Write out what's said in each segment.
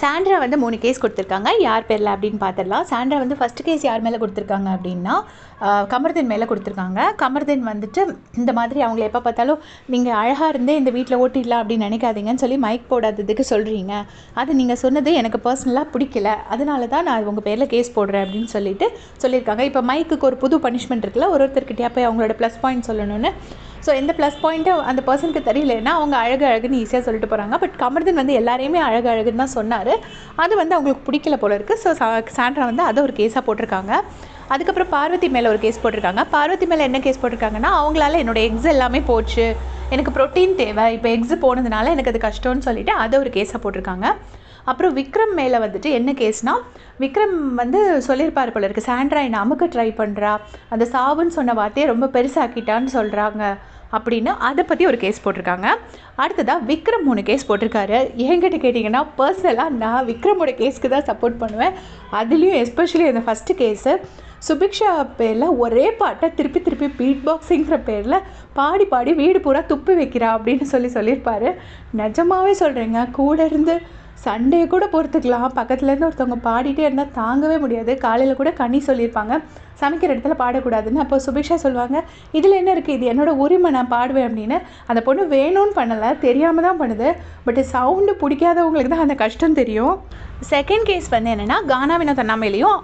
Sandra வந்து மூணு case கொடுத்துருக்காங்க. யார் பேரில் அப்படின்னு பார்த்துடலாம் சாண்ட்ரா வந்து ஃபஸ்ட்டு கேஸ் யார் மேலே கொடுத்துருக்காங்க அப்படின்னா கமர்தீன் மேலே கொடுத்துருக்காங்க. கமர்தீன் வந்துட்டு இந்த மாதிரி அவங்கள எப்போ பார்த்தாலும் நீங்கள் அழகாக இருந்தே இந்த வீட்டில் ஓட்டிடலாம் அப்படின்னு நினைக்காதீங்கன்னு சொல்லி மைக் போடாததுக்கு சொல்கிறீங்க அது நீங்கள் சொன்னது எனக்கு பர்சனலாக பிடிக்கல. அதனால தான் நான் உங்கள் பேரில் கேஸ் போடுறேன் அப்படின்னு சொல்லிட்டு சொல்லியிருக்காங்க. இப்போ மைக்குக்கு ஒரு புது பனிஷ்மெண்ட் இருக்குல்ல ஒரு ஒருத்தர்கிட்டயா போய் அவங்களோட ப்ளஸ் பாயிண்ட் சொல்லணும்னு. ஸோ எந்த ப்ளஸ் பாயிண்ட்டும் அந்த பர்சனுக்கு தெரியலன்னா அவங்க அழகு அழகுன்னு ஈஸியாக சொல்லிட்டு போகிறாங்க பட் கமர்தன் வந்து எல்லாரையுமே அழகு அழகுன்னு தான் சொன்னார். அது வந்து அவங்களுக்கு பிடிக்கல போல இருக்குது ஸோ சாண்ட்ரா வந்து அதை ஒரு கேஸாக போட்டிருக்காங்க. அதுக்கப்புறம் பார்வதி மேலே ஒரு கேஸ் போட்டிருக்காங்க. பார்வதி மேலே என்ன கேஸ் போட்டிருக்காங்கன்னா அவங்களால என்னோட எக்ஸ் எல்லாமே போச்சு. எனக்கு ப்ரோட்டீன் தேவை. இப்போ எக்ஸ் போனதுனால எனக்கு அது கஷ்டம்னு சொல்லிட்டு அதை ஒரு கேஸாக போட்டிருக்காங்க. அப்புறம் விக்ரம் மேலே வந்துட்டு என்ன கேஸ்னா விக்ரம் வந்து சொல்லியிருப்பார் போல இருக்கு சாண்ட்ரா என்னை அமுக்க ட்ரை பண்ணுறா அந்த சாவுன்னு சொன்ன வார்த்தையை ரொம்ப பெருசாக்கிட்டான்னு சொல்கிறாங்க அப்படின்னு அதை பற்றி ஒரு கேஸ் போட்டிருக்காங்க. அடுத்ததாக விக்ரம் மூணு கேஸ் போட்டிருக்காரு. என்கிட்ட கேட்டிங்கன்னா பர்சனலாக நான் விக்ரமோட கேஸ்க்கு தான் சப்போர்ட் பண்ணுவேன். அதுலேயும் எஸ்பெஷலி அந்த ஃபஸ்ட்டு கேஸு சுபிக்ஷா பேரில் ஒரே பாட்டை திருப்பி திருப்பி பீட் பாக்ஸிங்கிற பேரில் பாடி பாடி வீடு பூரா துப்பி வைக்கிறா அப்படின்னு சொல்லி சொல்லியிருப்பாரு. நிஜமாவே சொல்கிறேங்க கூட இருந்து சண்டையை கூட பொறுத்துக்கலாம். பக்கத்துலேருந்து ஒருத்தவங்க பாடிட்டே இருந்தால் தாங்கவே முடியாது. காலையில் கூட கனி சொல்லியிருப்பாங்க. சமைக்கிற இடத்துல பாடக்கூடாதுன்னு அப்போ சுபிக்ஷா சொல்லுவாங்க இதில் என்ன இருக்குது இது என்னோடய உரிமை. நான் பாடுவேன் அப்படின்னு. அந்த பொண்ணு வேணும்னு பண்ணலை தெரியாமல் தான் பண்ணுது. பட் சவுண்டு பிடிக்காதவங்களுக்கு தான் அந்த கஷ்டம் தெரியும். செகண்ட் கேஸ் வந்து என்னென்னா கானா வினோத் அண்ணா மேலேயும்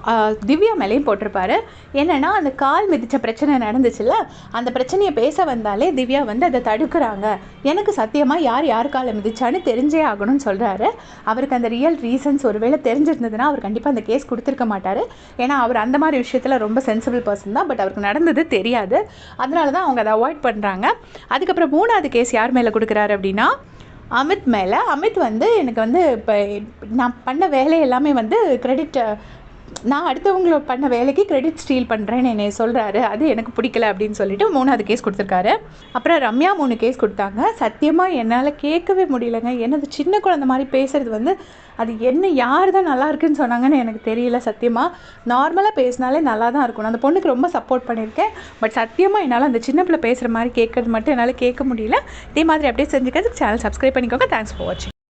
திவ்யா மேலேயும் போட்டிருப்பாரு. என்னென்னா அந்த கால் மிதித்த பிரச்சனை நடந்துச்சுல்ல? அந்த பிரச்சனையை பேச வந்தாலே திவ்யா வந்து அதை தடுக்கிறாங்க. எனக்கு சத்தியமாக யார் யார் காலை மிதிச்சான்னு தெரிஞ்சே ஆகணும்னு சொல்கிறாரு அவருக்கு அந்த ரியல் ரீசன்ஸ் ஒருவேளை தெரிஞ்சிருந்ததுன்னா அவர் கண்டிப்பாக அந்த கேஸ் கொடுத்துருக்க மாட்டார். ஏன்னா அவர் அந்த மாதிரி விஷயத்தில் ரொம்ப சென்சிபிள் பர்சன் தான். பட் அவருக்கு நடந்தது தெரியாது. அதனால தான் அவங்க அதை அவாய்ட் பண்ணுறாங்க அதுக்கப்புறம் மூணாவது கேஸ் யார் மேலே கொடுக்குறாரு அப்படின்னா அமித் மேலே. அமித் வந்து எனக்கு வந்து இப்போ நான் பண்ண வேலை எல்லாமே வந்து கிரெடிட் நான் அடுத்தவங்கள பண்ண வேலைக்கு கிரெடிட் ஸ்டீல் பண்ணுறேன்னு என்னை சொல்கிறாரு அது எனக்கு பிடிக்கல அப்படின்னு சொல்லிட்டு மூணாவது கேஸ் கொடுத்துருக்காரு. அப்புறம் ரம்யா மூணு கேஸ் கொடுத்தாங்க. சத்தியமாக என்னால் கேட்கவே முடியலங்க. எனது சின்ன குழந்தை மாதிரி பேசுகிறது வந்து அது என்ன யார் தான் நல்லா இருக்குன்னு சொன்னாங்கன்னு எனக்கு தெரியல சத்தியமாக நார்மலாக பேசினாலே நல்லா தான் இருக்கும். நான் அந்த பொண்ணுக்கு ரொம்ப சப்போர்ட் பண்ணியிருக்கேன். பட் சத்தியமாக என்னால் அந்த சின்ன பிள்ளை பேசுகிற மாதிரி கேட்கறது மட்டும் என்னால் கேட்க முடியல. இதே மாதிரி அப்படியே செஞ்சுக்கிறதுக்கு சேனல் சப்ஸ்கிரைப் பண்ணிக்கோங்க. தேங்க்ஸ் ஃபார் வாட்சிங்